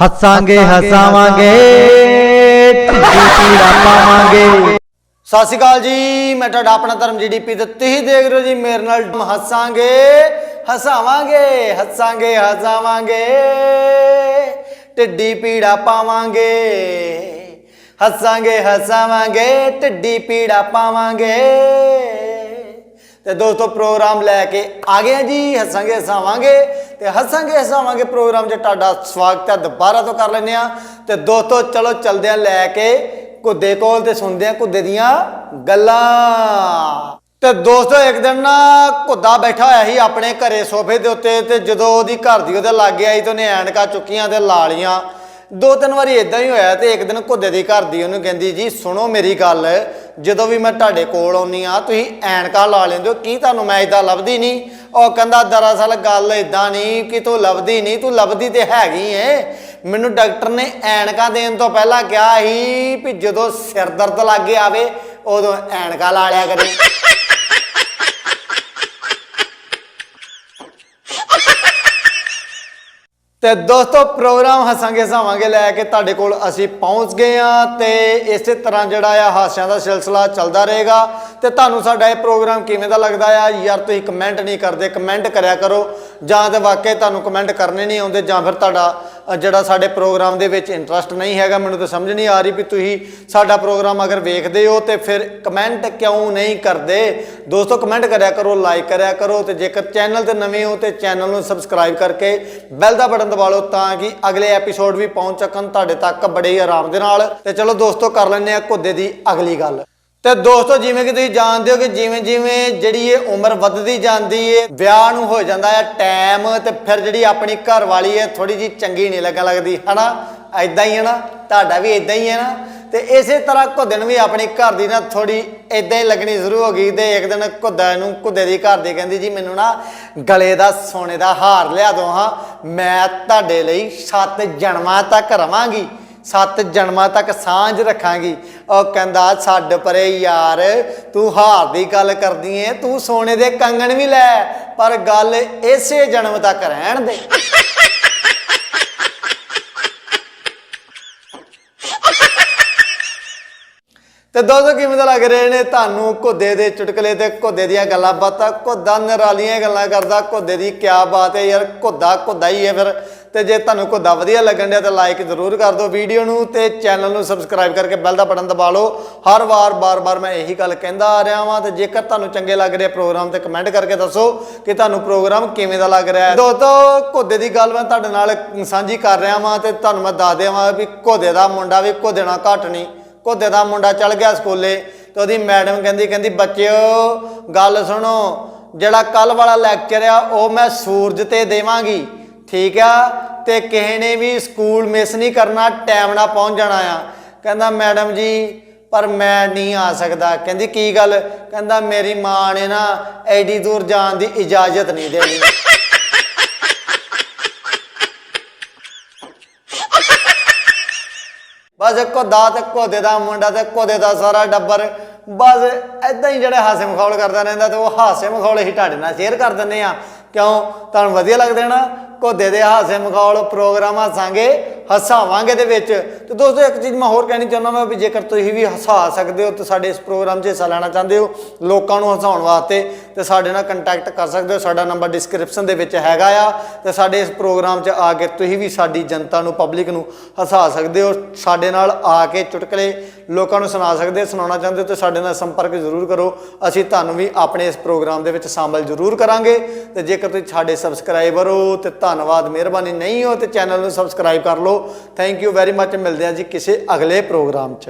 ਹੱਸਾਂਗੇ, ਹਸਾਵਾਂਗੇ ਢਿੱਡੀ ਪੀੜਾ ਪਾਵਾਂਗੇ ਸਤਿ ਸ਼੍ਰੀ ਅਕਾਲ ਜੀ, ਮੈਂ ਤੁਹਾਡਾ ਆਪਣਾ ਧਰਮ ਜੀਡੀਪੀ ਤੇ ਤੁਸੀਂ ਦੇਖ ਰਹੇ ਹੋ ਜੀ, ਮੇਰੇ ਨਾਲ ਹੱਸਾਂਗੇ, ਹਸਾਵਾਂਗੇ ਹੱਸਾਂਗੇ, ਹਸਾਵਾਂਗੇ। ਢਿੱਡੀ ਪੀੜਾ ਪਾਵਾਂਗੇ, ਹੱਸਾਂਗੇ, ਹਸਾਵਾਂਗੇ, ਢਿੱਡੀ ਪੀੜਾ ਪਾਵਾਂਗੇ। ਤੇ ਦੋਸਤੋ, ਪ੍ਰੋਗਰਾਮ ਲੈ ਕੇ ਆ ਗਏ ਜੀ, ਹੱਸਾਂਗੇ, ਹਸਾਵਾਂਗੇ। ਤੇ ਹੱਸਾਂਗੇ, ਹਸਾਵਾਂਗੇ ਪ੍ਰੋਗਰਾਮ 'ਚ ਤੁਹਾਡਾ ਸਵਾਗਤ ਹੈ। ਦੁਬਾਰਾ ਤੋਂ ਕਰ ਲੈਂਦੇ ਆ ਤੇ ਦੋਸਤੋ, ਚਲੋ ਚਲਦੇ ਆ ਲੈ ਕੇ ਕੁੱਦੇ ਕੋਲ ਤੇ ਸੁਣਦੇ ਆ ਕੁੱਦੇ ਦੀਆਂ ਗੱਲਾਂ। ਤੇ ਦੋਸਤੋ, ਇੱਕ ਦਿਨ ਨਾ ਕੁੱਦਾ ਬੈਠਾ ਹੋਇਆ ਸੀ ਆਪਣੇ ਘਰੇ ਸੋਫੇ ਦੇ ਉੱਤੇ ਤੇ ਜਦੋਂ ਉਹਦੀ ਘਰ ਦੀ ਉਹਦੇ ਲਾਗੇ ਆਈ ਤੇ ਉਹਨੇ ਐਨਕਾਂ ਚੁੱਕੀਆਂ ਤੇ ਲਾ ਲੀਆਂ ਦੋ ਤਿੰਨ ਵਾਰੀ ਇਦਾਂ ਹੀ ਹੋਇਆ ਤੇ ਇੱਕ ਦਿਨ ਕੁੱਦੇ ਦੀ ਘਰ ਦੀ ਉਹਨੂੰ ਕਹਿੰਦੀ, ਜੀ, ਸੁਣੋ ਮੇਰੀ ਗੱਲ। ਜਦੋਂ ਵੀ ਮੈਂ ਤੁਹਾਡੇ ਕੋਲ ਆਉਣੀ ਆ ਤੁਸੀਂ ਐਨਕਾਂ ਲਾ ਲੈਂਦੇ ਹੋ, ਕੀ ਤੁਹਾਨੂੰ ਮੈਂ ਇਦਾਂ ਲੱਭਦੀ ਨਹੀਂ? ਉਹ ਕਹਿੰਦਾ, ਦਰਅਸਲ ਗੱਲ ਇਦਾਂ ਨਹੀਂ ਕਿ ਤੂੰ ਲੱਭਦੀ ਨਹੀਂ, ਤੂੰ ਲੱਭਦੀ ਤੇ ਹੈਗੀ ਏ। ਮੈਨੂੰ ਡਾਕਟਰ ਨੇ ਐਨਕਾਂ ਦੇਣ ਤੋਂ ਪਹਿਲਾਂ ਕਿਹਾ ਸੀ ਵੀ ਜਦੋਂ ਸਿਰ ਦਰਦ ਲੱਗੇ ਆਵੇ ਉਦੋਂ ਐਨਕਾਂ ਲਾ ਲਿਆ ਕਰੇ। ਤੇ ਦੋਸਤੋ ਪ੍ਰੋਗਰਾਮ ਹੱਸਾਂਗੇ, ਹਸਾਵਾਂਗੇ ਲੈ ਕੇ ਤੁਹਾਡੇ ਕੋਲ ਅਸੀਂ ਪਹੁੰਚ ਗਏ ਆ ਤੇ ਇਸੇ ਤਰ੍ਹਾਂ ਜਿਹੜਾ ਆ ਹਾਸਿਆਂ ਦਾ ਸਿਲਸਿਲਾ ਚੱਲਦਾ ਰਹੇਗਾ। ਤੇ ਤੁਹਾਨੂੰ ਸਾਡਾ ਇਹ ਪ੍ਰੋਗਰਾਮ ਕਿਵੇਂ ਦਾ ਲੱਗਦਾ ਆ? ਯਾਰ, ਤੁਸੀਂ ਕਮੈਂਟ ਨਹੀਂ ਕਰਦੇ ਕਮੈਂਟ ਕਰਿਆ ਕਰੋ। ਜਾਂ ਤੇ ਵਾਕਈ ਤੁਹਾਨੂੰ ਕਮੈਂਟ ਕਰਨੇ ਨਹੀਂ ਆਉਂਦੇ, ਜਾਂ ਫਿਰ ਤੁਹਾਡਾ ਜਿਹੜਾ ਸਾਡੇ ਪ੍ਰੋਗਰਾਮ ਦੇ ਵਿੱਚ ਇੰਟਰਸਟ ਨਹੀਂ ਹੈਗਾ, ਮੈਨੂੰ ਤਾਂ ਸਮਝ ਨਹੀਂ ਆ ਰਹੀ ਵੀ ਤੁਸੀਂ ਸਾਡਾ ਪ੍ਰੋਗਰਾਮ ਅਗਰ ਵੇਖਦੇ ਹੋ ਤੇ ਫਿਰ ਕਮੈਂਟ ਕਿਉਂ ਨਹੀਂ ਕਰਦੇ? ਦੋਸਤੋ ਕਮੈਂਟ ਕਰਿਆ ਕਰੋ ਲਾਈਕ ਕਰਿਆ ਕਰੋ ਤੇ ਜੇਕਰ ਚੈਨਲ ਤੇ ਨਵੇਂ ਹੋ ਤੇ ਚੈਨਲ ਨੂੰ ਸਬਸਕ੍ਰਾਈਬ ਕਰਕੇ ਬੈਲ ਦਾ ਬਟਨ ਦਬਾ ਲਓ ਤਾਂ ਕਿ ਅਗਲੇ ਐਪੀਸੋਡ ਵੀ ਪਹੁੰਚ ਸਕਣ ਤੁਹਾਡੇ ਤੱਕ ਬੜੇ ਹੀ ਆਰਾਮ ਦੇ ਨਾਲ। ਤੇ ਚਲੋ ਦੋਸਤੋ, ਕਰ ਲੈਂਦੇ ਆ ਘੁੱਦੇ ਦੀ ਅਗਲੀ ਗੱਲ। ਤੇ ਦੋਸਤੋ, ਜਿਵੇਂ ਕਿ ਤੁਸੀਂ ਜਾਣਦੇ ਹੋ ਕਿ ਜਿਵੇਂ ਜਿਵੇਂ ਜਿਹੜੀ ਇਹ ਉਮਰ ਵੱਧਦੀ ਜਾਂਦੀ ਏ, ਵਿਆਹ ਨੂੰ ਹੋ ਜਾਂਦਾ ਹੈ ਟਾਈਮ ਤੇ ਫਿਰ ਜਿਹੜੀ ਆਪਣੀ ਘਰ ਵਾਲੀ ਹੈ ਥੋੜੀ ਜੀ ਚੰਗੀ ਨਹੀਂ ਲੱਗਣ ਲੱਗਦੀ, ਹਨਾ? ਐਦਾਂ ਹੀ ਹੈ ਨਾ? ਤੁਹਾਡਾ ਵੀ ਐਦਾਂ ਹੀ ਹੈ ਨਾ? ਤੇ ਇਸੇ ਤਰ੍ਹਾਂ ਘੁੱਦੇ ਨੂੰ ਵੀ ਆਪਣੀ ਘਰ ਦੀ ਨਾ ਥੋੜੀ ਐਦਾਂ ਹੀ ਲੱਗਣੀ ਸ਼ੁਰੂ ਹੋ ਗਈ ਤੇ ਇੱਕ ਦਿਨ ਘੁੱਦਾ ਨੂੰ ਘੁੱਦੇ ਦੀ ਘਰ ਦੀ ਕਹਿੰਦੀ, ਜੀ, ਮੈਨੂੰ ਨਾ ਗਲੇ ਦਾ, ਸੋਨੇ ਦਾ ਹਾਰ ਲਿਆ ਦੋ ਹਾਂ। ਮੈਂ ਤੁਹਾਡੇ ਲਈ ਸੱਤ ਜਨਮਾਂ ਤੱਕ ਰਵਾਂਗੀ। ਸੱਤ ਜਨਮਾਂ ਤੱਕ ਸਾਂਝ ਰੱਖਾਂਗੀ। ਉਹ ਕਹਿੰਦਾ, ਛੱਡ ਪਰੇ ਯਾਰ, ਤੂੰ ਹਾਰ ਦੀ ਗੱਲ ਕਰਦੀ ਏ, ਤੂੰ ਸੋਨੇ ਦੇ ਕੰਗਣ ਵੀ ਲੈ, ਪਰ ਗੱਲ ਇਸੇ ਜਨਮ ਤੱਕ ਰਹਿਣ ਦੇ। ਤੇ ਦੋਸਤੋ, ਕਿਵੇਂ ਦਾ ਲੱਗ ਰਹੇ ਨੇ? ਤੁਹਾਨੂੰ ਘੁੱਦੇ ਦੇ ਚੁਟਕਲੇ ਤੇ ਘੁੱਦੇ ਦੀਆਂ ਗੱਲਾਂ ਬਾਤਾਂ, ਘੁੱਦਾ ਨਰਾਲੀਆਂ ਗੱਲਾਂ ਕਰਦਾ, ਘੁੱਦੇ ਦੀ ਕਿਆ ਬਾਤ ਹੈ ਯਾਰ, ਘੁੱਦਾ ਘੁੱਦਾ ਹੀ ਹੈ ਫਿਰ। ਤੇ ਜੇ ਤੁਹਾਨੂੰ ਘੁੱਦਾ ਵਧੀਆ ਲੱਗਣ ਡਿਆ ਤਾਂ ਲਾਈਕ ਜ਼ਰੂਰ ਕਰ ਦਿਓ ਵੀਡੀਓ ਨੂੰ ਤੇ ਚੈਨਲ ਨੂੰ ਸਬਸਕ੍ਰਾਈਬ ਕਰਕੇ ਬੈਲ ਦਾ ਬਟਨ ਦਬਾ ਲਓ। ਹਰ ਵਾਰ ਬਾਰ-ਬਾਰ ਮੈਂ ਇਹੀ ਗੱਲ ਕਹਿੰਦਾ ਆ ਰਿਹਾ ਵਾਂ ਤੇ ਜੇਕਰ ਤੁਹਾਨੂੰ ਚੰਗੇ ਲੱਗ ਰਿਹਾ ਪ੍ਰੋਗਰਾਮ ਤੇ ਕਮੈਂਟ ਕਰਕੇ ਦੱਸੋ ਕਿ ਤੁਹਾਨੂੰ ਪ੍ਰੋਗਰਾਮ ਕਿਵੇਂ ਦਾ ਲੱਗ ਰਿਹਾ ਹੈ। ਦੋਸਤੋ, ਘੋਦੇ ਦੀ ਗੱਲ ਮੈਂ ਤੁਹਾਡੇ ਨਾਲ ਸਾਂਝੀ ਕਰ ਰਿਹਾ ਵਾਂ ਤੇ ਤੁਹਾਨੂੰ ਮੈਂ ਦੱਸ ਦੇਵਾਂ ਵੀ ਘੋਦੇ ਦਾ ਮੁੰਡਾ ਵੀ ਘੁੱਦੇ ਨਾਲ ਘੱਟ ਨਹੀਂ। ਘੋਦੇ ਦਾ ਮੁੰਡਾ ਚੱਲ ਗਿਆ ਸਕੂਲੇ ਤੇ ਉਹਦੀ ਮੈਡਮ ਕਹਿੰਦੀ ਕਹਿੰਦੀ, ਬੱਚਿਓ, ਗੱਲ ਸੁਣੋ, ਜਿਹੜਾ ਕੱਲ ਵਾਲਾ ਲੈਕਚਰ ਆ, ਉਹ ਮੈਂ ਸੂਰਜ ਤੇ ਦੇਵਾਂਗੀ। ਠੀਕ ਆ? ਤੇ ਕਿਸੇ ਨੇ ਵੀ ਸਕੂਲ ਮਿਸ ਨਹੀਂ ਕਰਨਾ ਟਾਈਮ ਨਾਲ ਪਹੁੰਚ ਜਾਣਾ ਆ। ਕਹਿੰਦਾ, ਮੈਡਮ ਜੀ, ਪਰ ਮੈਂ ਨਹੀਂ ਆ ਸਕਦਾ। ਕਹਿੰਦੀ, ਕੀ ਗੱਲ? ਕਹਿੰਦਾ, ਮੇਰੀ ਮਾਂ ਨੇ ਨਾ ਐਡੀ ਦੂਰ ਜਾਣ ਦੀ ਇਜਾਜ਼ਤ ਨਹੀਂ ਦੇਣੀ। ਬਸ ਘੁੱਦਾ ਤੇ ਘੋਦੇ ਦਾ ਮੁੰਡਾ ਤੇ ਘੋਦੇ ਦਾ ਸਾਰਾ ਡੱਬਰ ਬਸ ਐਦਾਂ ਹੀ ਜਿਹੜੇ ਹਾਸੇ ਮਖੌਲ ਕਰਦਾ ਰਹਿੰਦਾ ਤੇ ਉਹ ਹਾਸੇ ਮਖੌਲ ਹੀ ਤੁਹਾਡੇ ਨਾਲ ਸ਼ੇਅਰ ਕਰ ਦਿੰਦੇ ਆ। ਕਿਉਂ? ਤੁਹਾਨੂੰ ਵਧੀਆ ਲੱਗਦੇ ਨਾ ਘੋਦੇ ਦੇ ਹਾਸੇ ਮਖੌਲ ਪ੍ਰੋਗਰਾਮ ਹੱਸਾਂਗੇ ਹਸਾਵਾਂਗੇ ਦੇ ਵਿੱਚ। ਤੇ ਦੋਸਤੋ, ਇੱਕ ਚੀਜ਼ ਮੈਂ ਹੋਰ ਕਹਿਣੀ ਚਾਹੁੰਦਾ ਮੈਂ ਵੀ ਜੇਕਰ ਤੁਸੀਂ ਵੀ ਹਸਾ ਸਕਦੇ ਹੋ ਤੇ ਸਾਡੇ ਇਸ ਪ੍ਰੋਗਰਾਮ 'ਚ ਹਿੱਸਾ ਲੈਣਾ ਚਾਹੁੰਦੇ ਹੋ, ਲੋਕਾਂ ਨੂੰ ਹਸਾਉਣ ਵਾਸਤੇ ਤੇ ਸਾਡੇ ਨਾਲ ਕੰਟੈਕਟ ਕਰ ਸਕਦੇ ਹੋ। ਸਾਡਾ ਨੰਬਰ ਡਿਸਕ੍ਰਿਪਸ਼ਨ ਦੇ ਵਿੱਚ ਹੈਗਾ ਆ ਤੇ ਸਾਡੇ ਇਸ ਪ੍ਰੋਗਰਾਮ 'ਚ ਆ ਕੇ ਤੁਸੀਂ ਵੀ ਸਾਡੀ ਜਨਤਾ ਨੂੰ ਪਬਲਿਕ ਨੂੰ ਹਸਾ ਸਕਦੇ ਹੋ। ਸਾਡੇ ਨਾਲ ਆ ਕੇ ਚੁਟਕਲੇ ਲੋਕਾਂ ਨੂੰ ਸੁਣਾ ਸਕਦੇ ਹੋ, ਸੁਣਾਉਣਾ ਚਾਹੁੰਦੇ ਹੋ ਤੇ ਸਾਡੇ ਨਾਲ ਸੰਪਰਕ ਜ਼ਰੂਰ ਕਰੋ। ਅਸੀਂ ਤੁਹਾਨੂੰ ਵੀ ਆਪਣੇ ਇਸ ਪ੍ਰੋਗਰਾਮ ਦੇ ਵਿੱਚ ਸ਼ਾਮਲ ਜ਼ਰੂਰ ਕਰਾਂਗੇ। ਤੇ ਜੇਕਰ ਤੁਸੀਂ ਸਾਡੇ ਸਬਸਕ੍ਰਾਈਬਰ ਹੋ ਤੇ ਧੰਨਵਾਦ, ਮਿਹਰਬਾਨੀ ਨਹੀਂ ਹੋ ਤੇ ਚੈਨਲ ਨੂੰ ਸਬਸਕ੍ਰਾਈਬ ਕਰ ਲਓ। ਥੈਂਕ ਯੂ ਵੈਰੀ ਮੱਚ ਮਿਲਦੇ ਹਾਂ ਜੀ ਕਿਸੇ ਅਗਲੇ ਪ੍ਰੋਗਰਾਮ 'ਚ।